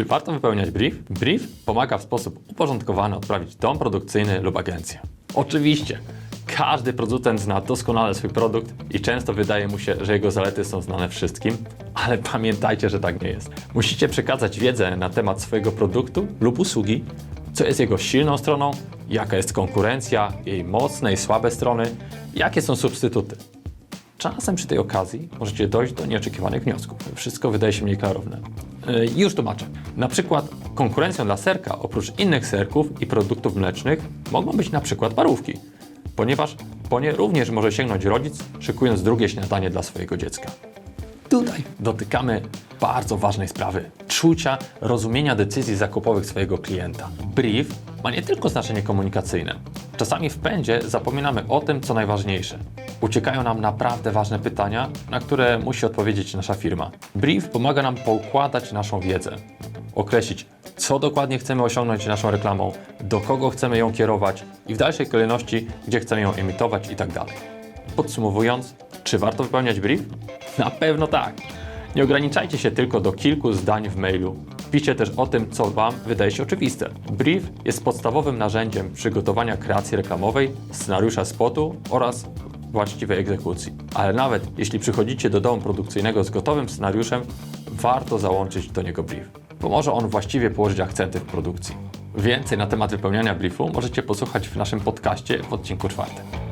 Czy warto wypełniać brief? Brief pomaga w sposób uporządkowany odprawić dom produkcyjny lub agencję. Oczywiście, każdy producent zna doskonale swój produkt i często wydaje mu się, że jego zalety są znane wszystkim, ale pamiętajcie, że tak nie jest. Musicie przekazać wiedzę na temat swojego produktu lub usługi, co jest jego silną stroną, jaka jest konkurencja, jej mocne i słabe strony, jakie są substytuty. Czasem przy tej okazji możecie dojść do nieoczekiwanych wniosków. Wszystko wydaje się mniej klarowne. Yy, już tłumaczę. Na przykład konkurencją dla serka, oprócz innych serków i produktów mlecznych, mogą być na przykład parówki, ponieważ po nie również może sięgnąć rodzic, szykując drugie śniadanie dla swojego dziecka. Tutaj dotykamy bardzo ważnej sprawy czucia, rozumienia decyzji zakupowych swojego klienta. Brief ma nie tylko znaczenie komunikacyjne. Czasami w pędzie zapominamy o tym, co najważniejsze. Uciekają nam naprawdę ważne pytania, na które musi odpowiedzieć nasza firma. Brief pomaga nam poukładać naszą wiedzę, określić, co dokładnie chcemy osiągnąć naszą reklamą, do kogo chcemy ją kierować i w dalszej kolejności, gdzie chcemy ją emitować itd. Podsumowując, czy warto wypełniać brief? Na pewno tak. Nie ograniczajcie się tylko do kilku zdań w mailu. Piszcie też o tym, co Wam wydaje się oczywiste. Brief jest podstawowym narzędziem przygotowania kreacji reklamowej, scenariusza spotu oraz właściwej egzekucji. Ale nawet jeśli przychodzicie do domu produkcyjnego z gotowym scenariuszem, warto załączyć do niego brief. Pomoże on właściwie położyć akcenty w produkcji. Więcej na temat wypełniania briefu możecie posłuchać w naszym podcaście w odcinku czwartym.